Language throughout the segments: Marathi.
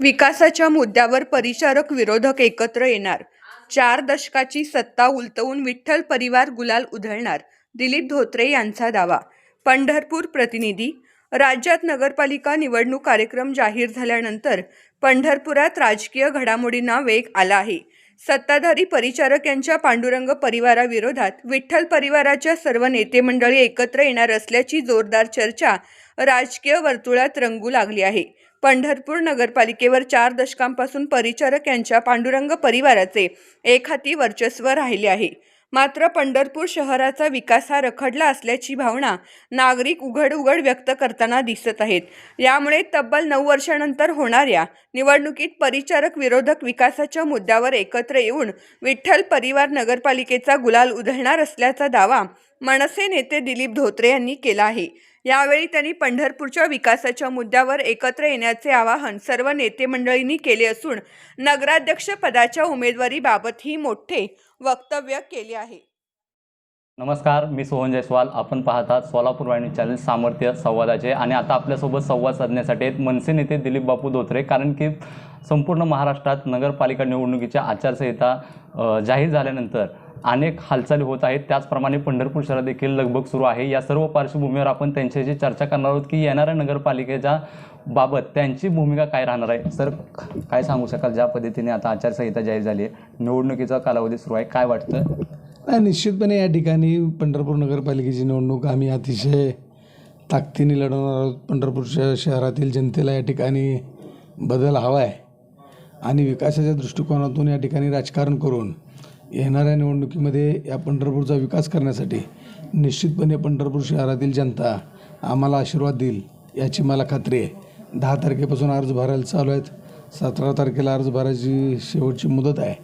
विकासाच्या मुद्द्यावर परिचारक विरोधक एकत्र येणार. चार दशकाची सत्ता उलटवून विठ्ठल परिवार गुलाल उधळणार दिलीप धोत्रे यांचा दावा. पंढरपूर प्रतिनिधी राज्यात नगरपालिका निवडणूक कार्यक्रम जाहीर झाल्यानंतर पंढरपुरात राजकीय घडामोडींना वेग आला आहे. सत्ताधारी परिचारक यांच्या पांडुरंग परिवाराविरोधात विठ्ठल परिवाराच्या सर्व नेते मंडळी एकत्र येणार असल्याची जोरदार चर्चा राजकीय वर्तुळात रंगू लागली आहे. पंढरपूर नगरपालिकेवर चार दशकांपासून परिचारक यांच्या पांडुरंग परिवाराचे एक हाती वर्चस्व राहिले आहे. मात्र पंढरपूर शहराचा विकास हा रखडला असल्याची भावना नागरिक उघड उघड व्यक्त करताना दिसत आहेत. यामुळे तब्बल नऊ वर्षानंतर होणाऱ्या निवडणुकीत परिचारक विरोधक विकासाच्या मुद्द्यावर एकत्र येऊन विठ्ठल परिवार नगरपालिकेचा गुलाल उधळणार असल्याचा दावा मनसे नेते दिलीप धोत्रे यांनी केला आहे. यावेळी त्यांनी पंढरपूरच्या विकासाच्या मुद्द्यावर एकत्र येण्याचे आवाहन सर्व नेते मंडळींनी केले असून नगराध्यक्ष पदाच्या उमेदवारीबाबतही मोठे वक्तव्य केले आहे. नमस्कार मी सोहन जयस्वाल. आपण पाहतात सोलापूर वाहिनी चॅनल सामर्थ्य संवादाचे आणि आता आपल्यासोबत संवाद साधण्यासाठी आहेत मनसे नेते दिलीप बापू धोत्रे. कारण की संपूर्ण महाराष्ट्रात नगरपालिका निवडणुकीच्या आचारसंहिता जाहीर झाल्यानंतर अनेक हालचाली होत आहेत. त्याचप्रमाणे पंढरपूर शहरात देखील लगबग सुरू आहे. या सर्व पार्श्वभूमीवर आपण त्यांच्याशी चर्चा करणार आहोत की येणाऱ्या नगरपालिकेच्या बाबत त्यांची भूमिका काय राहणार आहे? सर काय सांगू शकाल? ज्या पद्धतीने आता आचारसंहिता जाहीर झाली आहे निवडणुकीचा कालावधी सुरू आहे. काय वाटतं? नाही निश्चितपणे या ठिकाणी पंढरपूर नगरपालिकेची निवडणूक आम्ही अतिशय ताकदीने लढवणार आहोत. पंढरपूर शहरातील जनतेला या ठिकाणी बदल हवा आहे. आणि विकासाच्या दृष्टिकोनातून या ठिकाणी राजकारण करून येणाऱ्या निवडणुकीमध्ये या पंढरपूरचा विकास करण्यासाठी निश्चितपणे पंढरपूर शहरातील जनता आम्हाला आशीर्वाद देईल याची मला खात्री आहे. दहा तारखेपासून अर्ज भरायला चालू आहेत. सतरा तारखेला अर्ज भरायची शेवटची मुदत आहे.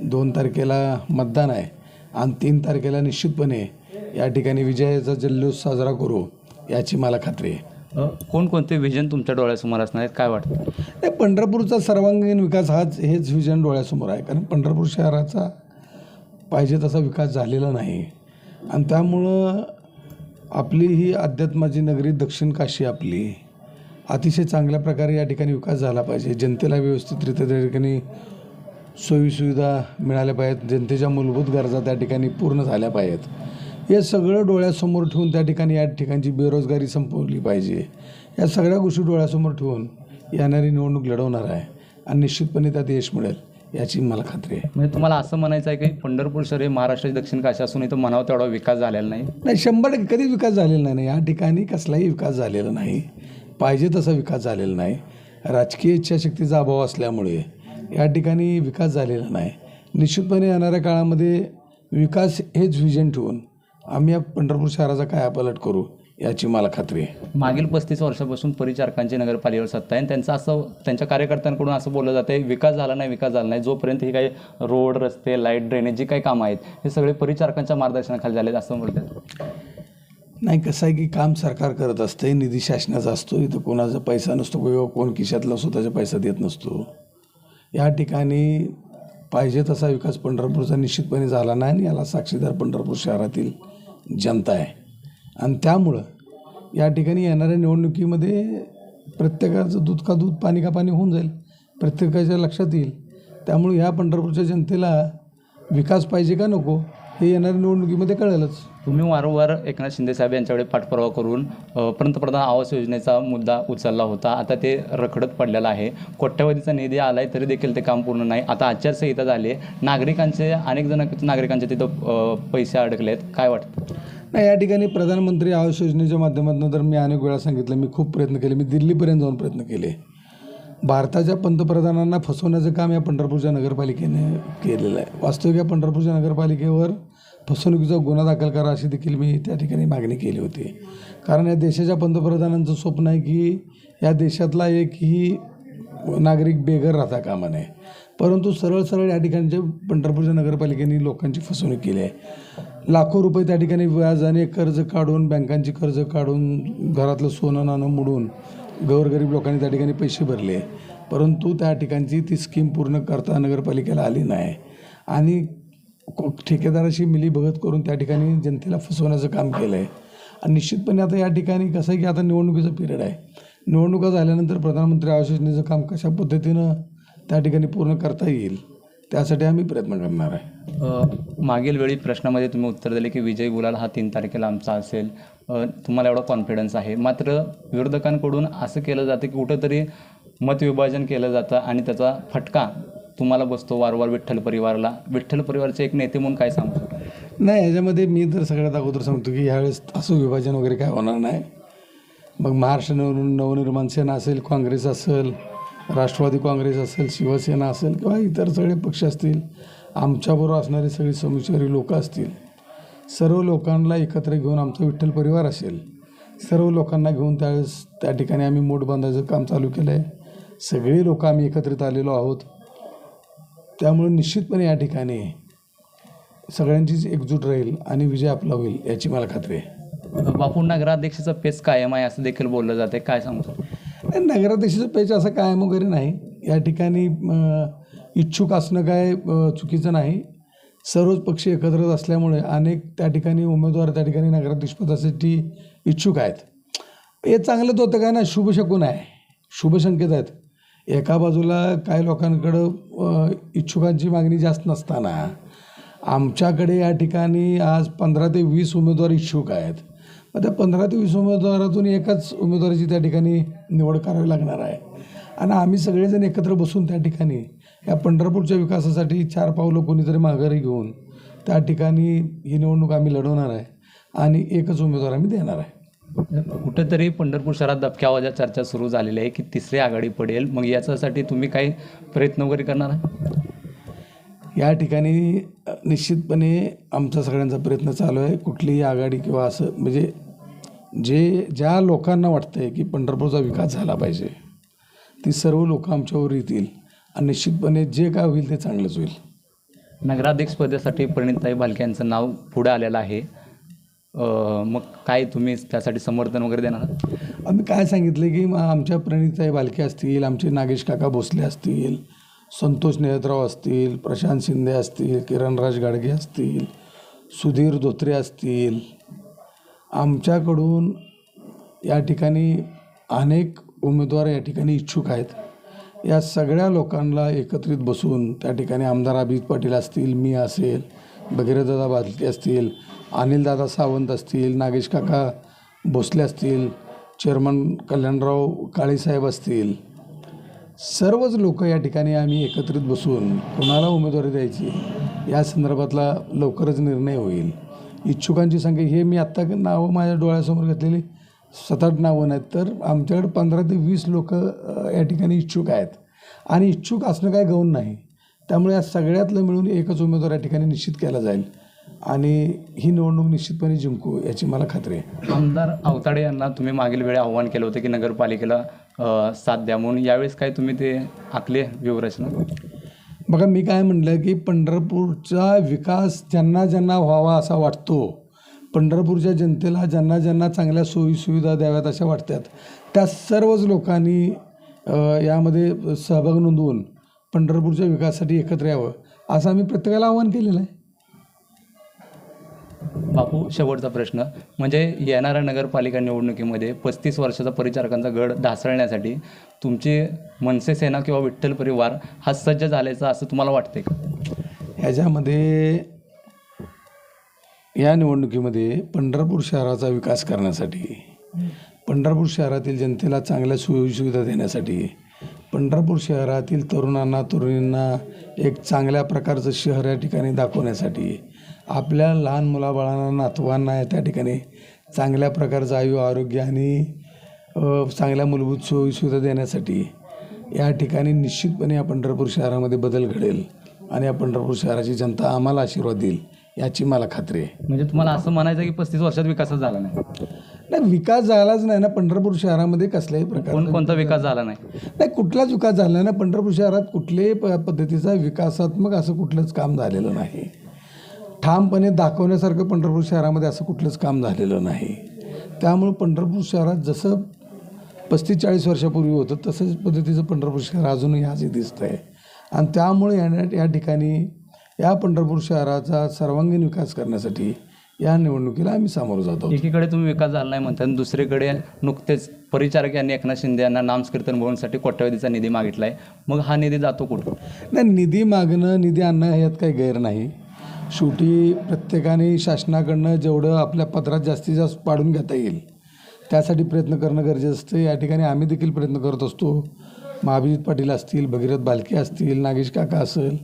दोन तारखेला मतदान आहे. आणि तीन तारखेला निश्चितपणे या ठिकाणी विजयाचा जल्लोष साजरा करू याची मला खात्री आहे. कोणकोणते विजन तुमच्या डोळ्यासमोर असणार आहेत? काय वाटतं? नाही पंढरपूरचा सर्वांगीण विकास हाच हेच विजन डोळ्यासमोर आहे. कारण पंढरपूर शहराचा पाहिजे तसा विकास झालेला नाही. आणि त्यामुळं आपली ही अध्यात्माची नगरी दक्षिण काशी आपली. अतिशय चांगल्या प्रकारे या ठिकाणी विकास झाला पाहिजे. जनतेला व्यवस्थितरित्या त्या ठिकाणी सोयीसुविधा मिळाल्या पाहिजेत. जनतेच्या मूलभूत गरजा त्या ठिकाणी पूर्ण झाल्या पाहिजेत. हे सगळं डोळ्यासमोर ठेवून त्या ठिकाणी या ठिकाणची बेरोजगारी संपवली पाहिजे. या सगळ्या गोष्टी डोळ्यासमोर ठेवून येणारी निवडणूक लढवणार आहे. आणि निश्चितपणे त्यात यश मिळेल. याची मला खात्री आहे. म्हणजे तुम्हाला असं म्हणायचं आहे की पंढरपूर शहर हे महाराष्ट्राची दक्षिण काशी असून इथं म्हणावं तेवढा विकास झालेला नाही? नाही शंभर टक्के कधीच विकास झालेला नाही. या ठिकाणी कसलाही विकास झालेला नाही. पाहिजे तसा विकास झालेला नाही. राजकीय इच्छाशक्तीचा अभाव असल्यामुळे या ठिकाणी विकास झालेला नाही. निश्चितपणे येणाऱ्या काळामध्ये विकास हेच व्हिजन ठेवून आम्ही या पंढरपूर शहराचा काय पालट करू? याची मला खात्री आहे. मागील पस्तीस वर्षापासून परिचारकांची नगरपालिकेवर सत्ता आहे आणि त्यांचं असं त्यांच्या कार्यकर्त्यांकडून असं बोललं जातं आहे विकास झाला नाही विकास झाला नाही. जोपर्यंत ही काही रोड रस्ते लाइट ड्रेनेज जी काही कामं आहेत हे सगळे परिचारकांच्या मार्गदर्शनाखाली झाले असं बोलतात नाही कसं आहे की काम सरकार करत असते निधी शासनाचा असतो इथं कोणाचा पैसा नसतो किंवा कोण खिशातला स्वतःचा पैसा देत नसतो. या ठिकाणी पाहिजे तसा विकास पंढरपूरचा निश्चितपणे झाला नाही आणि याला साक्षीदार पंढरपूर शहरातील जनता आहे. आणि त्यामुळं या ठिकाणी येणाऱ्या निवडणुकीमध्ये प्रत्येकाचं दूध का दूध पाणी का पाणी होऊन जाईल प्रत्येकाच्या लक्षात येईल. त्यामुळे ह्या पंढरपूरच्या जनतेला विकास पाहिजे का नको हे येणाऱ्या निवडणुकीमध्ये कळेलच. तुम्ही वारंवार एकनाथ शिंदे साहेब यांच्याकडे पाठपुरावा करून पंतप्रधान आवास योजनेचा मुद्दा उचलला होता. आता ते रखडत पडलेला आहे. कोट्यवधीचा निधी आला आहे तरी देखील ते काम पूर्ण नाही. आता आचारसंहिता झाली. आहे नागरिकांचे अनेक जण नागरिकांचे तिथं पैसे अडकले आहेत काय वाटतं? नाही या ठिकाणी प्रधानमंत्री आवास योजनेच्या माध्यमातून तर मी अनेक वेळा सांगितलं मी खूप प्रयत्न केले मी दिल्लीपर्यंत जाऊन प्रयत्न केले. भारताच्या पंतप्रधानांना फसवण्याचं काम या पंढरपूरच्या नगरपालिकेने केलेलं आहे. वास्तविक या पंढरपूरच्या नगरपालिकेवर फसवणुकीचा गुन्हा दाखल करा अशी देखील मी त्या ठिकाणी मागणी केली होती. कारण या देशाच्या पंतप्रधानांचं स्वप्न आहे की या देशातला एकही नागरिक बेघर राहता कामा नये. परंतु सरळ सरळ या ठिकाणच्या पंढरपूरच्या नगरपालिकेने लोकांची फसवणूक केली आहे. लाखो रुपये त्या ठिकाणी व्याजाने कर्ज काढून बँकांची कर्ज काढून घरातलं सोनं नाणं मोडून गोरगरीब लोकांनी त्या ठिकाणी पैसे भरले. परंतु त्या ठिकाणची ती स्कीम पूर्ण करता नगरपालिकेला आली नाही. आणि ठेकेदाराशी मिलीभगत करून त्या ठिकाणी जनतेला फसवण्याचं काम केलं आहे आणि निश्चितपणे आता या ठिकाणी कसं आहे की आता निवडणुकीचं पिरियड आहे. निवडणुका झाल्यानंतर प्रधानमंत्री आवास योजनेचं काम कशा पद्धतीनं त्या ठिकाणी पूर्ण करता येईल त्यासाठी आम्ही प्रयत्न करणार आहे. मागील वेळी प्रश्नामध्ये तुम्ही उत्तर दिले की विजय गुलाल हा तीन तारखेला आमचा असेल. तुम्हाला एवढा कॉन्फिडन्स आहे. मात्र विरोधकांकडून असं केलं जातं की कुठंतरी मतविभाजन केलं जातं आणि त्याचा फटका तुम्हाला बसतो वारंवार विठ्ठल परिवाराला. विठ्ठल परिवारचे एक नेते म्हणून काय सांगू शकता? नाही याच्यामध्ये मी तर सगळ्यात अगोदर सांगतो की यावेळेस असं विभाजन वगैरे काय होणार नाही. मग महाराष्ट्र नव नवनिर्माण सेना असेल काँग्रेस असेल राष्ट्रवादी काँग्रेस असेल शिवसेना असेल किंवा इतर सगळे पक्ष असतील आमच्याबरोबर असणारे सगळे समुचारी लोक असतील सर्व लोकांना एकत्र घेऊन आमचा विठ्ठल परिवार असेल सर्व लोकांना घेऊन त्यावेळेस त्या ठिकाणी आम्ही मोठ बांधायचं काम चालू केलं आहे सगळे लोक आम्ही एकत्रित आलेलो आहोत. त्यामुळे निश्चितपणे या ठिकाणी सगळ्यांचीच एकजूट राहील आणि विजय आपला होईल याची मला खात्री आहे. बापू नगराध्यक्षाचा पेच कायम आहे असं देखील बोललं जाते. काय सांगू शकता नगराध्यक्षाचं पेच असं कायम वगैरे नाही. या ठिकाणी इच्छुक असणं काय चुकीचं नाही. सर्वच पक्ष एकत्र असल्यामुळे अनेक त्या ठिकाणी उमेदवार त्या ठिकाणी नगराध्यक्षपदासाठी इच्छुक आहेत. हे चांगलंच होतं काय ना शुभशकून आहे. शुभसंकेत आहेत. एका बाजूला काही लोकांकडं इच्छुकांची मागणी जास्त नसताना आमच्याकडे या ठिकाणी आज पंधरा ते वीस उमेदवार इच्छुक आहेत. मग त्या पंधरा ते वीस उमेदवारातून एकाच उमेदवाराची त्या ठिकाणी निवड करावी लागणार आहे. आणि आम्ही सगळेजण एकत्र बसून त्या ठिकाणी या पंढरपूरच्या विकासासाठी चार पावलं कोणीतरी माघारी घेऊन त्या ठिकाणी ही निवडणूक आम्ही लढवणार आहे आणि एकच उमेदवार आम्ही देणार आहे. कुठेतरी पंढरपूर शहरात दबक्या आवाजात चर्चा सुरू झालेली आहे की तिसरी आघाडी पडेल. मग याच्यासाठी तुम्ही काही प्रयत्न वगैरे करणार आहे? या ठिकाणी निश्चितपणे आमचा सगळ्यांचा प्रयत्न चालू आहे. कुठलीही आघाडी किंवा असं म्हणजे जे ज्या लोकांना वाटतं आहे की पंढरपूरचा विकास झाला पाहिजे ती सर्व लोक आमच्यावर येतील आणि निश्चितपणे जे काय होईल ते चांगलंच होईल नगराध्यक्षपदासाठी परिणिताई भालके यांचं नाव पुढे आलेलं आहे अ, मग काय तुम्ही त्यासाठी समर्थन वगैरे देणार? आम्ही काय सांगितलं की मग आमच्या प्रणिताई बालके असतील आमचे नागेश काका भोसले असतील संतोष नेहतराव असतील प्रशांत शिंदे असतील किरणराज गाडगे असतील सुधीर धोत्रे असतील आमच्याकडून या ठिकाणी अनेक उमेदवार या ठिकाणी इच्छुक आहेत. या सगळ्या लोकांना एकत्रित बसून त्या ठिकाणी आमदार अभिजित पाटील असतील मी असेल भगीरथदादा बालके असतील अनिलदादा सावंत असतील नागेश काका भोसले असतील चेअरमन कल्याणराव काळेसाहेब असतील. सर्वच लोक या ठिकाणी आम्ही एकत्रित बसून कोणाला उमेदवारी द्यायची या संदर्भातला लवकरच निर्णय होईल. इच्छुकांची संख्या हे मी आत्ता नावं माझ्या डोळ्यासमोर घेतलेली सात आठ नावं नाहीत तर आमच्याकडे पंधरा ते वीस लोक या ठिकाणी इच्छुक आहेत. आणि इच्छुक असणं काय गौण नाही. त्यामुळे या सगळ्यातलं मिळून एकच उमेदवार या ठिकाणी निश्चित केला जाईल. आणि ही निवडणूक निश्चितपणे जिंकू याची मला खात्री आहे. आमदार अवताडे यांना तुम्ही मागील वेळी आव्हान केलं होतं की नगरपालिकेला साथ द्या. म्हणून यावेळेस काय तुम्ही ते आखले व्यूहरचना बघा मी काय म्हटलं की पंढरपूरचा विकास ज्यांना ज्यांना व्हावा असा वाटतो पंढरपूरच्या जनतेला ज्यांना ज्यांना चांगल्या सोयीसुविधा द्याव्यात अशा वाटतात त्या सर्वच लोकांनी यामध्ये सहभाग नोंदवून पंढरपूरच्या विकासासाठी एकत्र यावं असं आम्ही प्रत्येकाला आवाहन केलेलं आहे. बापू शेवटचा प्रश्न. म्हणजे येणाऱ्या नगरपालिका निवडणुकीमध्ये पस्तीस वर्षाचा परिचारकांचा गड ढासळण्यासाठी तुमची मनसे सेना किंवा विठ्ठल परिवार हा सज्ज झाल्याचा असं तुम्हाला वाटते का? ह्याच्यामध्ये या निवडणुकीमध्ये पंढरपूर शहराचा विकास करण्यासाठी पंढरपूर शहरातील जनतेला चांगल्या सोयीसुविधा देण्यासाठी पंढरपूर शहरातील तरुणांना तरुणींना एक चांगल्या प्रकारचं शहर या ठिकाणी दाखवण्यासाठी आपल्या लहान मुलाबाळांना नातवांना त्या ठिकाणी चांगल्या प्रकारचं आयु आरोग्य आणि चांगल्या मूलभूत सोयीसुविधा देण्यासाठी या ठिकाणी निश्चितपणे या पंढरपूर शहरामध्ये बदल घडेल आणि या पंढरपूर शहराची जनता आम्हाला आशीर्वाद देईल याची मला खात्री आहे. म्हणजे तुम्हाला असं म्हणायचं की पस्तीस वर्षात विकासच झाला नाही? नाही विकास झालाच नाही ना पंढरपूर शहरामध्ये कसल्याही प्रकार कोण कोणता विकास झाला नाही? नाही कुठलाच विकास झाला नाही. ना पंढरपूर शहरात कुठल्याही प पद्धतीचा विकासात्मक असं कुठलंच काम झालेलं नाही. ठामपणे दाखवण्यासारखं पंढरपूर शहरामध्ये असं कुठलंच काम झालेलं नाही. त्यामुळं पंढरपूर शहरात जसं पस्तीस चाळीस वर्षापूर्वी होतं तसंच पद्धतीचं पंढरपूर शहर अजूनही आजही दिसतं आहे आणि त्यामुळे या या ठिकाणी या पंढरपूर शहराचा सर्वांगीण विकास करण्यासाठी या निवडणुकीला आम्ही सामोरं जातो एकीकडे तुम्ही विकास झाला नाही म्हणता आणि दुसरीकडे नुकतेच परिचारक यांनी एकनाथ शिंदे यांना नामकीर्तन भवनसाठी कोट्यवधीचा निधी मागितला आहे मग हा निधी जातो कुठं नाही निधी मागणं निधी आणणं ह्यात काही गैर नाही. शेवटी प्रत्येकाने शासनाकडनं जेवढं आपल्या पत्रात जास्तीत जास्त पाडून घेता येईल त्यासाठी प्रयत्न करणं गरजेचं असतं. या ठिकाणी आम्ही देखील प्रयत्न करत असतो. महाभिजित पाटील असतील भगीरथ बालके असतील नागेश काका असेल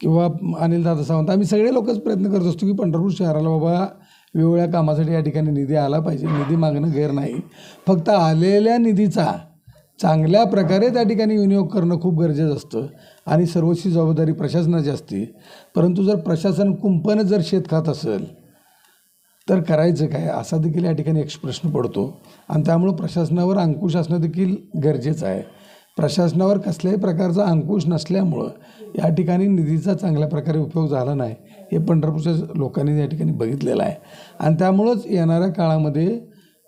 किंवा अनिल दादा सावंत आम्ही सगळे लोकच प्रयत्न करत असतो की पंढरपूर शहराला बाबा वेगवेगळ्या कामासाठी या ठिकाणी निधी आला पाहिजे. निधी मागणं गैर नाही. फक्त आलेल्या निधीचा चांगल्या प्रकारे त्या ठिकाणी विनियोग करणं खूप गरजेचं असतं. आणि सर्वस्वी जबाबदारी प्रशासनाची असते. परंतु जर प्रशासन कुंपणच जर शेत खात असेल तर करायचं काय? असा देखील या ठिकाणी एक प्रश्न पडतो. आणि त्यामुळं प्रशासनावर अंकुश असणं देखील गरजेचं आहे. प्रशासनावर कसल्याही प्रकारचा अंकुश नसल्यामुळं या ठिकाणी निधीचा चांगल्या प्रकारे उपयोग झाला नाही हे पंढरपूरच्या लोकांनी या ठिकाणी बघितलेलं आहे. आणि त्यामुळंच येणाऱ्या काळामध्ये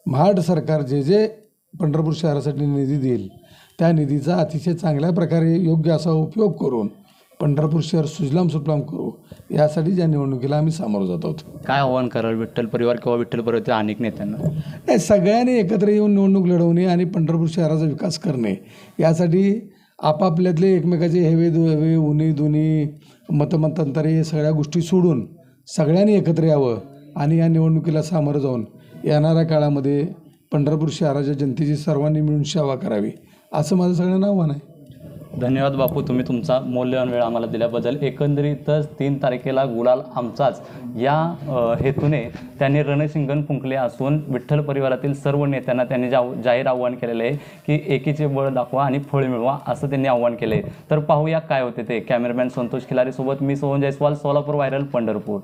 महाड सरकार जे जे पंढरपूर शहरासाठी निधी देईल त्या निधीचा अतिशय चांगल्या प्रकारे योग्य असा उपयोग करून पंढरपूर शहर सुजलाम सुफलाम करू यासाठी ज्या निवडणुकीला आम्ही सामोरं जात आहोत. काय आव्हान कराल विठ्ठल परिवार किंवा विठ्ठल परिवारातील अनेक नेत्यांना? नाही सगळ्यांनी एकत्र येऊन निवडणूक लढवणे आणि पंढरपूर शहराचा विकास करणे यासाठी आपापल्यातले एकमेकाचे हेवे दुहेवे उन्ही दुनी मतमतांतरे हे सगळ्या गोष्टी सोडून सगळ्यांनी एकत्र यावं आणि या निवडणुकीला सामोरं जाऊन येणाऱ्या काळामध्ये पंढरपूर शहराच्या जनतेची सर्वांनी मिळून सेवा करावी. असं माझं सगळ्यांना आव्हान आहे धन्यवाद बापू तुम्ही तुमचा मौल्यवान वेळ आम्हाला दिल्याबद्दल. एकंदरीतच तीन तारखेला गुलाल आमचाच. या हेतूने त्यांनी रणशिंगण फुंकले असून विठ्ठल परिवारातील सर्व नेत्यांना त्यांनी जा जाहीर आव्हान केलेलं आहे की एकीचे बळ दाखवा आणि फळ मिळवा असं त्यांनी आव्हान केलं आहे तर पाहूया काय होते ते. कॅमेरामॅन संतोष खिलारीसोबत मी सोहन जयस्वाल सोलापूर व्हायरल पंढरपूर.